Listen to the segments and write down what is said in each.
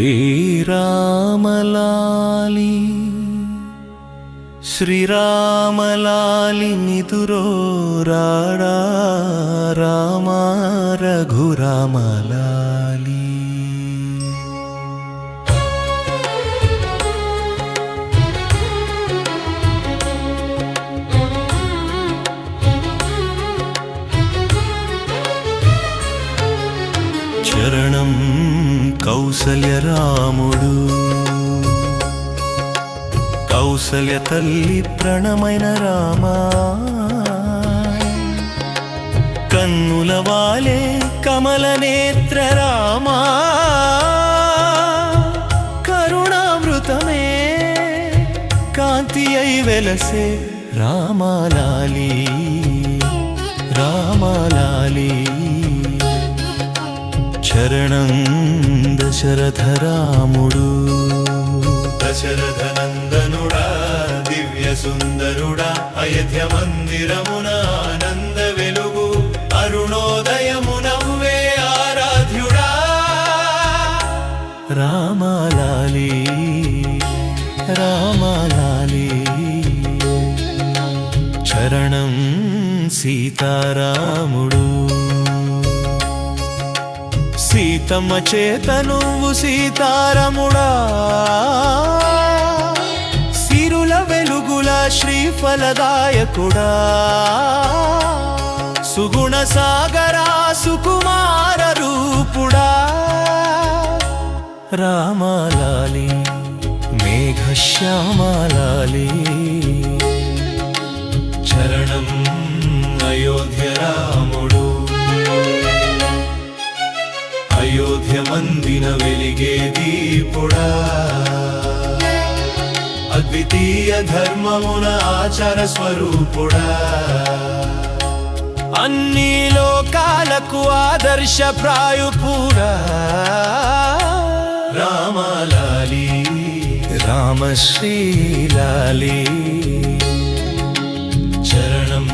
శ్రీరామలాలి శ్రీరామలాలి నిదురో రాడా రామ రఘురామలాలి. కౌసల్య రాముడు కౌసల్య తల్లి ప్రణమైన రామా. కన్నుల వాలే కమల నేత్ర రామా. కరుణామృతమే కాంతి అయి వెలసే రామాలాలి. రామాలాలి. చరణం దశరథ రాముడు దశరథ నందనుడా దివ్య సుందరుడా అయోధ్య మందిరమున ఆనంద వెలుగు అరుణోదయమునవ్వే ఆరాధ్యుడా. రామాలాలి రామాలాలి. చరణం సీతారాముడు. సీతమ్మ చేత నువ్వు సీతారముడా. సిరుల వెలుగుల శ్రీఫలదాయకుడా. సుగుణ సాగరా సుకుమార రూపుడా. రామాలాలి మేఘశ్యామాలాలి. చరణం అయోధ్య రాముడు. మధ్యమందిన వెలిగే దీపుడా. అద్వితీయ ధర్మమున ఆచార స్వరూపుడా. అన్ని లోకాలకు ఆదర్శ ప్రాయుపురా రామలాలి రామశ్రీలాలి. చరణం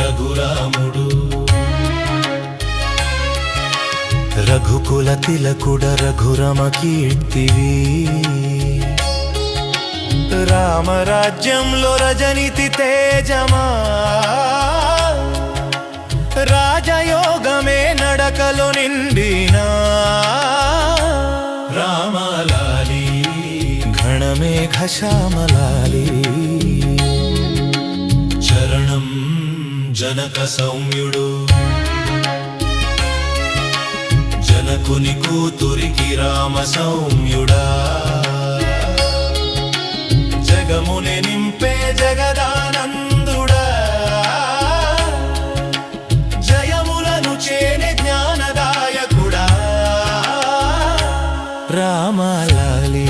రఘురాముడు. రఘుకుల తిలకుడ రఘురమ కీర్తివి. రామరాజ్యంలో రజనితి తేజమా. రాజయోగమే నడకలు నిండినా. రామలాలి ఘణమేఘ శ్యామలాలి చరణం జనక సౌమ్యుడు. జనకుని కూతురికి రామ సౌమ్యుడా జగముని నింపే జగదానందుడా. జయములను చేని జ్ఞానదాయకుడా. రామలాలి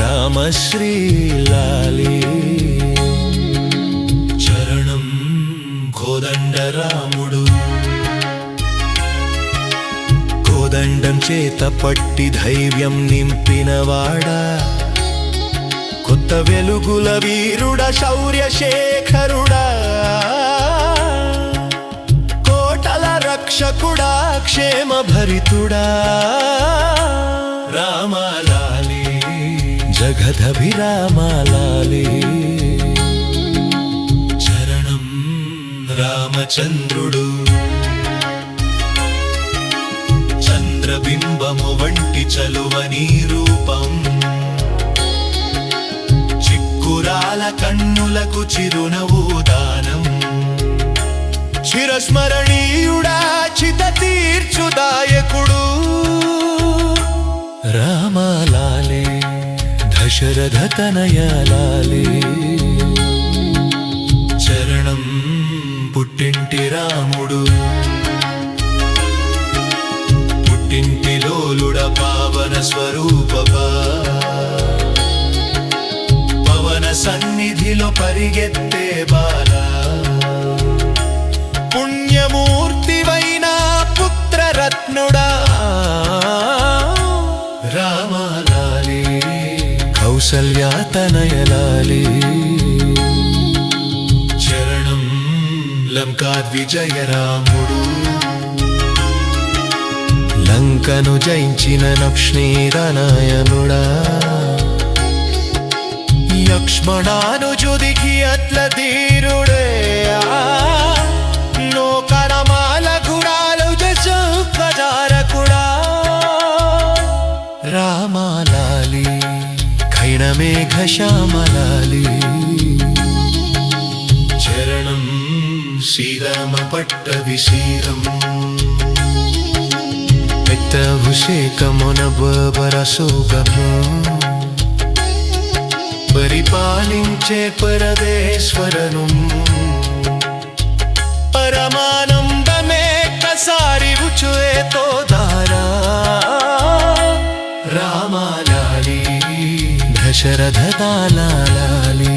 రామశ్రీలాలి. చరణం కోదండ రాముడు దండం చేత పట్టి ధైర్యం నింపినవాడా కొత్త వెలుగుల వీరుడ శౌర్య శేఖరుడా. కోటల రక్షకుడా క్షేమ భరితుడా. రామాలాలి జగదభిరామాలాలి. చరణం రామచంద్రుడు. చంద్రబింబము వంటి చలువని రూపం చిక్కురాల కన్నులకు చిరునవ్వు దానం. చిరస్మరణీయుడా చిత తీర్చుదాయకుడు రామాలాలే దశరథ తనయలాలే చరణం పుట్టింటి రాముడు. పుట్టింటి పావన స్వరూప పవన సన్నిధిలో పరిగెత్తే బాల. పుణ్యమూర్తివైన పుత్రరత్నుడా. రామాలాలి కౌసల్యాతనయలాలి. చరణం లంకా విజయ రాముడు లంకను జయించిన లక్ష్మీరనాయనుడా లక్ష్మణానుజుదికి అట్ల ధీరుడే. నోకరమాల గుడాలు జసు ప్రజారకుడా రామాలాలి ఖైణమేఘ శ్యామలాలి. చరణం శ్రీరామ పట్ట విశీరం పెత్తభిషేకమున బరసోగము పరిపాలించే పరదేశ్వరను. పరమానందమే కసారి రుచుయేతో దారా రామాలాలి దశరథ దాలాలి.